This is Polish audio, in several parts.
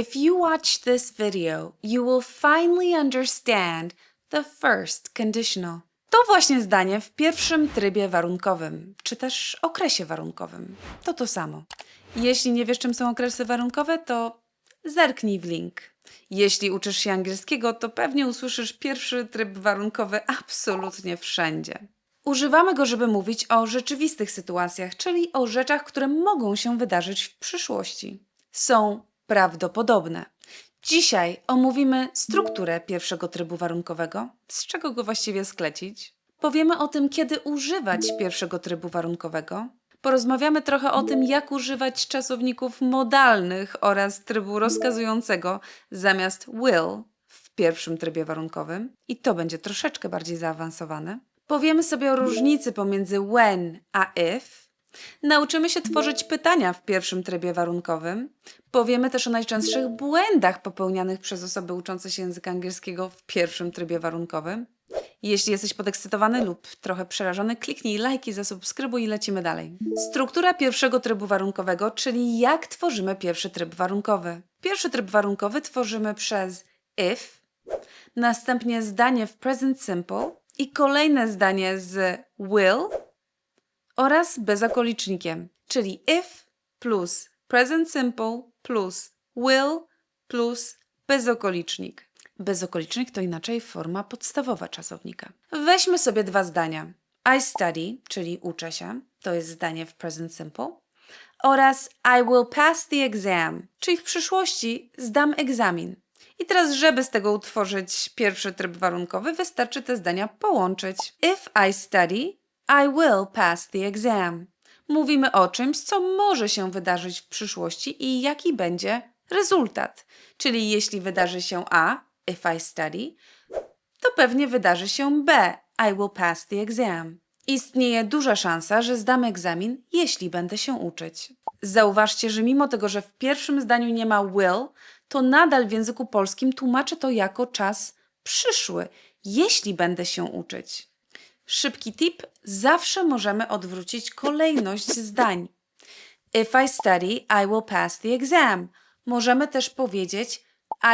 If you watch this video, you will finally understand the first conditional. To właśnie zdanie w pierwszym trybie warunkowym, czy też okresie warunkowym. To to samo. Jeśli nie wiesz, czym są okresy warunkowe, to zerknij w link. Jeśli uczysz się angielskiego, to pewnie usłyszysz pierwszy tryb warunkowy absolutnie wszędzie. Używamy go, żeby mówić o rzeczywistych sytuacjach, czyli o rzeczach, które mogą się wydarzyć w przyszłości. Są prawdopodobne. Dzisiaj omówimy strukturę pierwszego trybu warunkowego, z czego go właściwie sklecić. Powiemy o tym, kiedy używać pierwszego trybu warunkowego. Porozmawiamy trochę o tym, jak używać czasowników modalnych oraz trybu rozkazującego zamiast will w pierwszym trybie warunkowym. I to będzie troszeczkę bardziej zaawansowane. Powiemy sobie o różnicy pomiędzy when a if. Nauczymy się tworzyć pytania w pierwszym trybie warunkowym. Powiemy też o najczęstszych błędach popełnianych przez osoby uczące się języka angielskiego w pierwszym trybie warunkowym. Jeśli jesteś podekscytowany lub trochę przerażony, kliknij like i zasubskrybuj i lecimy dalej. Struktura pierwszego trybu warunkowego, czyli jak tworzymy pierwszy tryb warunkowy. Pierwszy tryb warunkowy tworzymy przez if, następnie zdanie w present simple i kolejne zdanie z will oraz bezokolicznikiem, czyli if plus present simple plus will plus bezokolicznik. Bezokolicznik to inaczej forma podstawowa czasownika. Weźmy sobie dwa zdania. I study, czyli uczę się, to jest zdanie w present simple, oraz I will pass the exam, czyli w przyszłości zdam egzamin. I teraz, żeby z tego utworzyć pierwszy tryb warunkowy, wystarczy te zdania połączyć. If I study, I will pass the exam. Mówimy o czymś, co może się wydarzyć w przyszłości i jaki będzie rezultat. Czyli jeśli wydarzy się A, if I study, to pewnie wydarzy się B, I will pass the exam. Istnieje duża szansa, że zdam egzamin, jeśli będę się uczyć. Zauważcie, że mimo tego, że w pierwszym zdaniu nie ma will, to nadal w języku polskim tłumaczę to jako czas przyszły, jeśli będę się uczyć. Szybki tip: zawsze możemy odwrócić kolejność zdań. If I study, I will pass the exam. Możemy też powiedzieć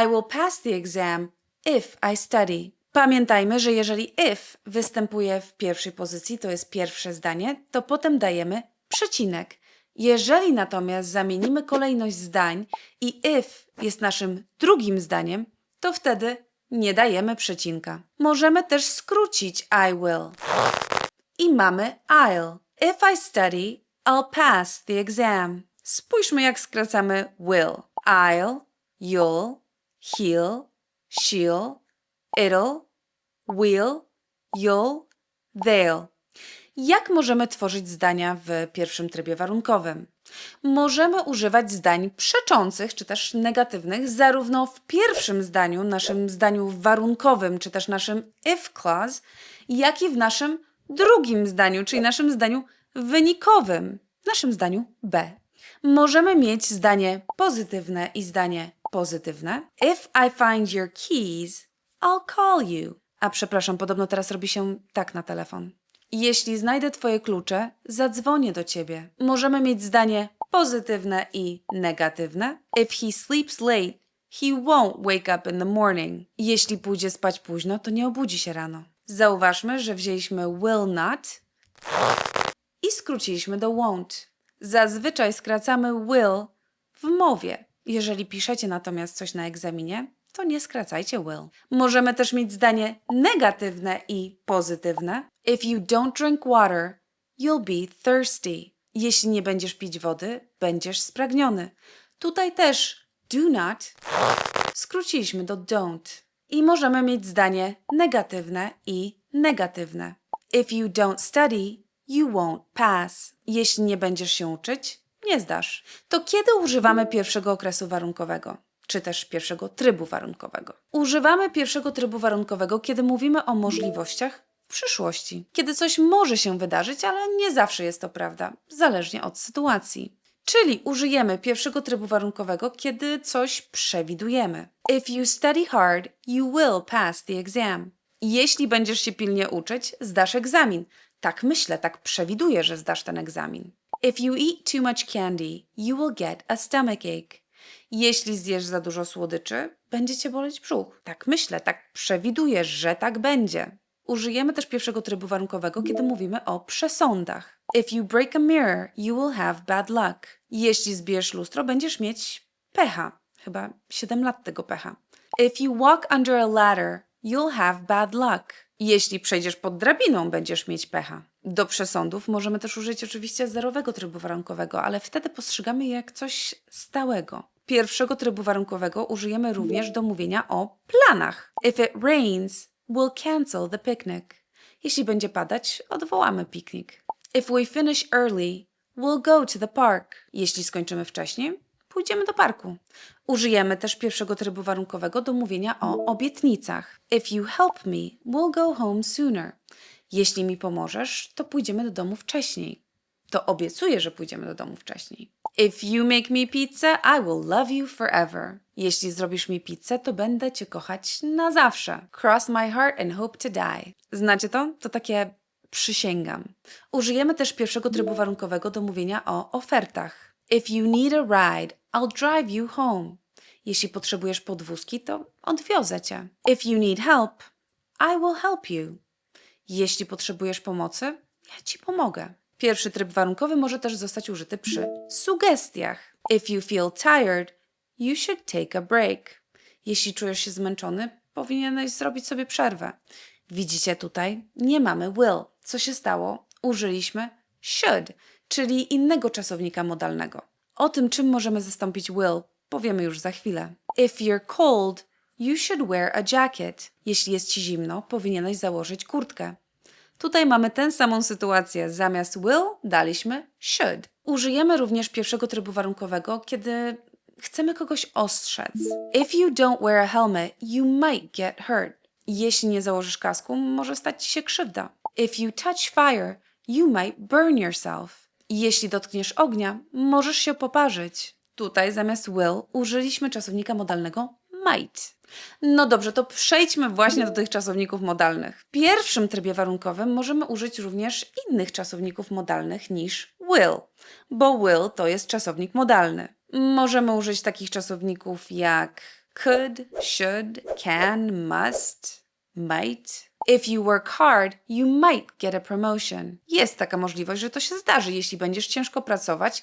I will pass the exam if I study. Pamiętajmy, że jeżeli if występuje w pierwszej pozycji, to jest pierwsze zdanie, to potem dajemy przecinek. Jeżeli natomiast zamienimy kolejność zdań i if jest naszym drugim zdaniem, to wtedy nie dajemy przecinka. Możemy też skrócić I will. I mamy I'll. If I study, I'll pass the exam. Spójrzmy, jak skracamy will. I'll, you'll, he'll, she'll, it'll, will, you'll, they'll. Jak możemy tworzyć zdania w pierwszym trybie warunkowym? Możemy używać zdań przeczących czy też negatywnych zarówno w pierwszym zdaniu, naszym zdaniu warunkowym, czy też naszym if clause, jak i w naszym drugim zdaniu, czyli naszym zdaniu wynikowym, naszym zdaniu B. Możemy mieć zdanie pozytywne i zdanie pozytywne. If I find your keys, I'll call you. A przepraszam, podobno teraz robi się tak na telefon. Jeśli znajdę Twoje klucze, zadzwonię do Ciebie. Możemy mieć zdanie pozytywne i negatywne. If he sleeps late, he won't wake up in the morning. Jeśli pójdzie spać późno, to nie obudzi się rano. Zauważmy, że wzięliśmy will not i skróciliśmy do won't. Zazwyczaj skracamy will w mowie. Jeżeli piszecie natomiast coś na egzaminie, to nie skracajcie will. Możemy też mieć zdanie negatywne i pozytywne. If you don't drink water, you'll be thirsty. Jeśli nie będziesz pić wody, będziesz spragniony. Tutaj też do not skróciliśmy do don't. I możemy mieć zdanie negatywne i negatywne. If you don't study, you won't pass. Jeśli nie będziesz się uczyć, nie zdasz. To kiedy używamy pierwszego okresu warunkowego? Czy też pierwszego trybu warunkowego? Używamy pierwszego trybu warunkowego, kiedy mówimy o możliwościach przyszłości. Kiedy coś może się wydarzyć, ale nie zawsze jest to prawda, zależnie od sytuacji. Czyli użyjemy pierwszego trybu warunkowego, kiedy coś przewidujemy. If you study hard, you will pass the exam. Jeśli będziesz się pilnie uczyć, zdasz egzamin. Tak myślę, tak przewiduję, że zdasz ten egzamin. If you eat too much candy, you will get a stomachache. Jeśli zjesz za dużo słodyczy, będzie cię boleć brzuch. Tak myślę, tak przewiduję, że tak będzie. Użyjemy też pierwszego trybu warunkowego, kiedy mówimy o przesądach. If you break a mirror, you will have bad luck. Jeśli zbijesz lustro, będziesz mieć pecha. Chyba 7 lat tego pecha. If you walk under a ladder, you'll have bad luck. Jeśli przejdziesz pod drabiną, będziesz mieć pecha. Do przesądów możemy też użyć oczywiście zerowego trybu warunkowego, ale wtedy postrzegamy je jak coś stałego. Pierwszego trybu warunkowego użyjemy również do mówienia o planach. If it rains, we'll cancel the picnic. Jeśli będzie padać, odwołamy piknik. If we finish early, we'll go to the park. Jeśli skończymy wcześniej, pójdziemy do parku. Użyjemy też pierwszego trybu warunkowego do mówienia o obietnicach. If you help me, we'll go home sooner. Jeśli mi pomożesz, to pójdziemy do domu wcześniej. To obiecuję, że pójdziemy do domu wcześniej. If you make me pizza, I will love you forever. Jeśli zrobisz mi pizzę, to będę cię kochać na zawsze. Cross my heart and hope to die. Znacie to? To takie przysięgam. Użyjemy też pierwszego trybu warunkowego do mówienia o ofertach. If you need a ride, I'll drive you home. Jeśli potrzebujesz podwózki, to odwiozę cię. If you need help, I will help you. Jeśli potrzebujesz pomocy, ja ci pomogę. Pierwszy tryb warunkowy może też zostać użyty przy sugestiach. If you feel tired, you should take a break. Jeśli czujesz się zmęczony, powinieneś zrobić sobie przerwę. Widzicie tutaj? Nie mamy will. Co się stało? Użyliśmy should, czyli innego czasownika modalnego. O tym, czym możemy zastąpić will, powiemy już za chwilę. If you're cold, you should wear a jacket. Jeśli jest ci zimno, powinieneś założyć kurtkę. Tutaj mamy tę samą sytuację. Zamiast will daliśmy should. Użyjemy również pierwszego trybu warunkowego, kiedy chcemy kogoś ostrzec. If you don't wear a helmet, you might get hurt. Jeśli nie założysz kasku, może stać ci się krzywda. If you touch fire, you might burn yourself. Jeśli dotkniesz ognia, możesz się poparzyć. Tutaj zamiast will użyliśmy czasownika modalnego might. No dobrze, to przejdźmy właśnie do tych czasowników modalnych. W pierwszym trybie warunkowym możemy użyć również innych czasowników modalnych niż will, bo will to jest czasownik modalny. Możemy użyć takich czasowników jak could, should, can, must, might. If you work hard, you might get a promotion. Jest taka możliwość, że to się zdarzy. Jeśli będziesz ciężko pracować,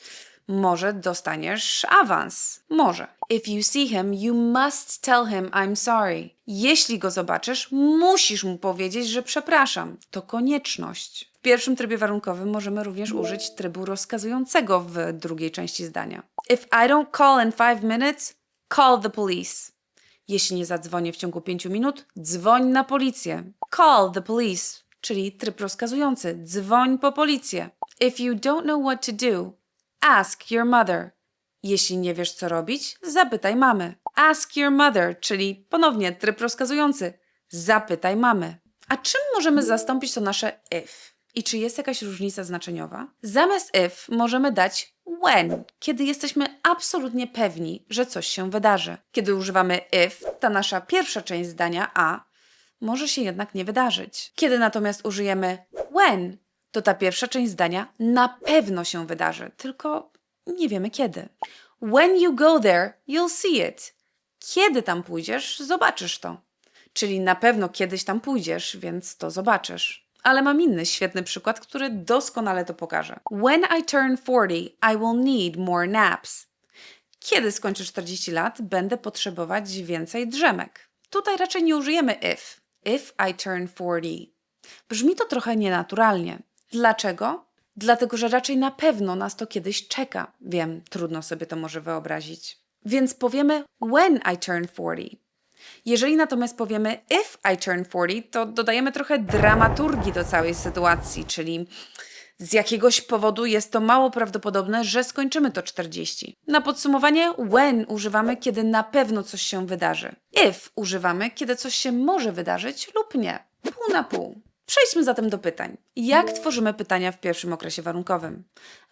może dostaniesz awans. Może. If you see him, you must tell him I'm sorry. Jeśli go zobaczysz, musisz mu powiedzieć, że przepraszam. To konieczność. W pierwszym trybie warunkowym możemy również użyć trybu rozkazującego w drugiej części zdania. If I don't call in five minutes, call the police. Jeśli nie zadzwonię w ciągu pięciu minut, dzwoń na policję. Call the police, czyli tryb rozkazujący. Dzwoń po policję. If you don't know what to do, ask your mother. Jeśli nie wiesz, co robić, zapytaj mamy. Ask your mother, czyli ponownie tryb rozkazujący. Zapytaj mamy. A czym możemy zastąpić to nasze if? I czy jest jakaś różnica znaczeniowa? Zamiast if możemy dać when, kiedy jesteśmy absolutnie pewni, że coś się wydarzy. Kiedy używamy if, ta nasza pierwsza część zdania a może się jednak nie wydarzyć. Kiedy natomiast użyjemy when, to ta pierwsza część zdania na pewno się wydarzy, tylko nie wiemy kiedy. When you go there, you'll see it. Kiedy tam pójdziesz, zobaczysz to. Czyli na pewno kiedyś tam pójdziesz, więc to zobaczysz. Ale mam inny świetny przykład, który doskonale to pokaże. When I turn 40, I will need more naps. Kiedy skończę 40 lat, będę potrzebować więcej drzemek. Tutaj raczej nie użyjemy if. If I turn 40. Brzmi to trochę nienaturalnie. Dlaczego? Dlatego, że raczej na pewno nas to kiedyś czeka. Wiem, trudno sobie to może wyobrazić. Więc powiemy when I turn 40. Jeżeli natomiast powiemy if I turn 40, to dodajemy trochę dramaturgii do całej sytuacji, czyli z jakiegoś powodu jest to mało prawdopodobne, że skończymy to 40. Na podsumowanie, when używamy, kiedy na pewno coś się wydarzy. If używamy, kiedy coś się może wydarzyć lub nie. Pół na pół. Przejdźmy zatem do pytań. Jak tworzymy pytania w pierwszym okresie warunkowym?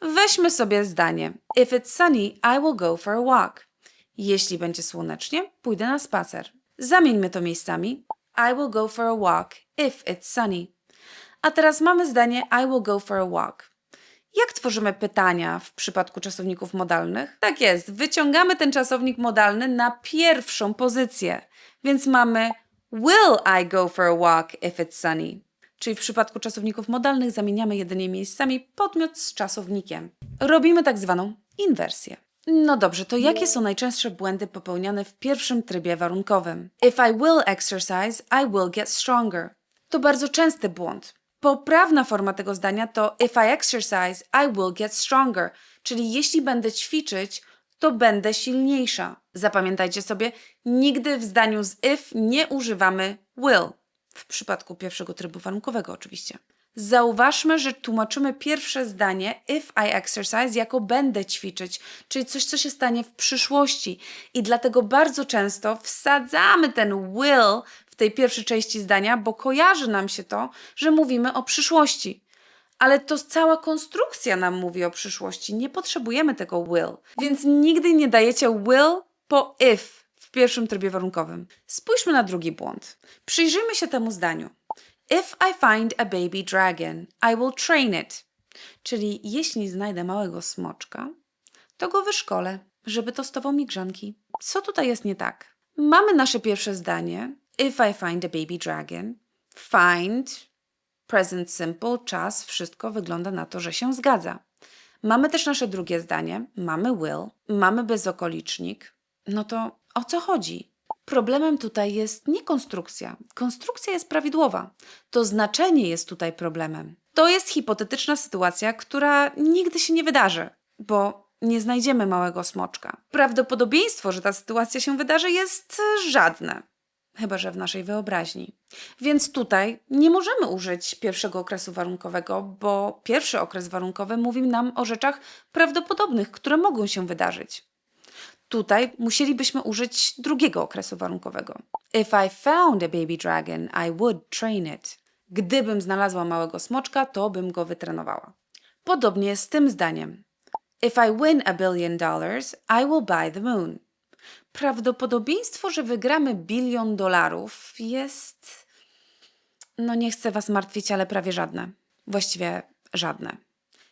Weźmy sobie zdanie. If it's sunny, I will go for a walk. Jeśli będzie słonecznie, pójdę na spacer. Zamieńmy to miejscami. I will go for a walk if it's sunny. A teraz mamy zdanie I will go for a walk. Jak tworzymy pytania w przypadku czasowników modalnych? Tak jest, wyciągamy ten czasownik modalny na pierwszą pozycję. Więc mamy Will I go for a walk if it's sunny? Czyli w przypadku czasowników modalnych zamieniamy jedynie miejscami podmiot z czasownikiem. Robimy tak zwaną inwersję. No dobrze, to jakie są najczęstsze błędy popełniane w pierwszym trybie warunkowym? If I will exercise, I will get stronger. To bardzo częsty błąd. Poprawna forma tego zdania to if I exercise, I will get stronger, czyli jeśli będę ćwiczyć, to będę silniejsza. Zapamiętajcie sobie, nigdy w zdaniu z if nie używamy will. W przypadku pierwszego trybu warunkowego oczywiście. Zauważmy, że tłumaczymy pierwsze zdanie if I exercise jako będę ćwiczyć, czyli coś, co się stanie w przyszłości. I dlatego bardzo często wsadzamy ten will w tej pierwszej części zdania, bo kojarzy nam się to, że mówimy o przyszłości. Ale to cała konstrukcja nam mówi o przyszłości. Nie potrzebujemy tego will. Więc nigdy nie dajecie will po if pierwszym trybie warunkowym. Spójrzmy na drugi błąd. Przyjrzyjmy się temu zdaniu. If I find a baby dragon, I will train it. Czyli jeśli znajdę małego smoczka, to go wyszkolę, żeby tostował mi grzanki. Co tutaj jest nie tak? Mamy nasze pierwsze zdanie. If I find a baby dragon, find, present simple, czas, wszystko wygląda na to, że się zgadza. Mamy też nasze drugie zdanie. Mamy will, mamy bezokolicznik. No to o co chodzi? Problemem tutaj jest nie konstrukcja. Konstrukcja jest prawidłowa. To znaczenie jest tutaj problemem. To jest hipotetyczna sytuacja, która nigdy się nie wydarzy, bo nie znajdziemy małego smoczka. Prawdopodobieństwo, że ta sytuacja się wydarzy, jest żadne. Chyba, że w naszej wyobraźni. Więc tutaj nie możemy użyć pierwszego okresu warunkowego, bo pierwszy okres warunkowy mówi nam o rzeczach prawdopodobnych, które mogą się wydarzyć. Tutaj musielibyśmy użyć drugiego okresu warunkowego. If I found a baby dragon, I would train it. Gdybym znalazła małego smoczka, to bym go wytrenowała. Podobnie z tym zdaniem. If I win a billion dollars, I will buy the moon. Prawdopodobieństwo, że wygramy bilion dolarów jest. No nie chcę Was martwić, ale prawie żadne. Właściwie żadne.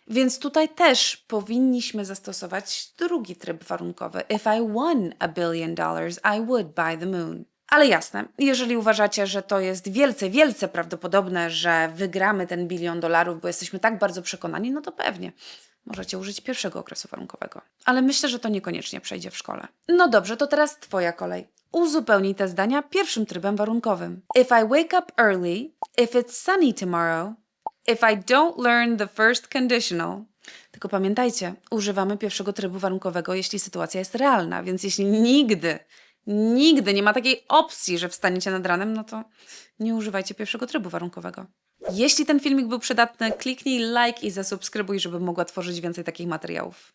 Więc tutaj też powinniśmy zastosować drugi tryb warunkowy. If I won a billion dollars, I would buy the moon. Ale jasne, jeżeli uważacie, że to jest wielce, wielce prawdopodobne, że wygramy ten bilion dolarów, bo jesteśmy tak bardzo przekonani, no to pewnie. Możecie użyć pierwszego okresu warunkowego. Ale myślę, że to niekoniecznie przejdzie w szkole. No dobrze, to teraz Twoja kolej. Uzupełnij te zdania pierwszym trybem warunkowym. If I wake up early, if it's sunny tomorrow, if I don't learn the first conditional. Tylko pamiętajcie, używamy pierwszego trybu warunkowego, jeśli sytuacja jest realna, więc jeśli nigdy, nigdy nie ma takiej opcji, że wstaniecie nad ranem, no to nie używajcie pierwszego trybu warunkowego. Jeśli ten filmik był przydatny, kliknij like i zasubskrybuj, żeby mogła tworzyć więcej takich materiałów.